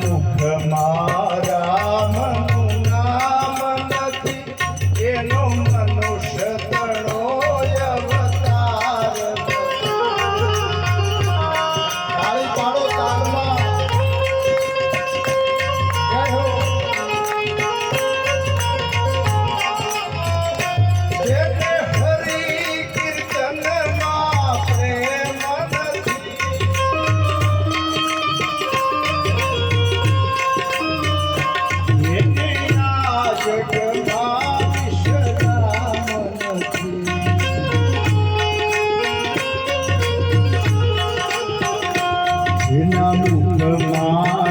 ముఖమార જેના મુખમાં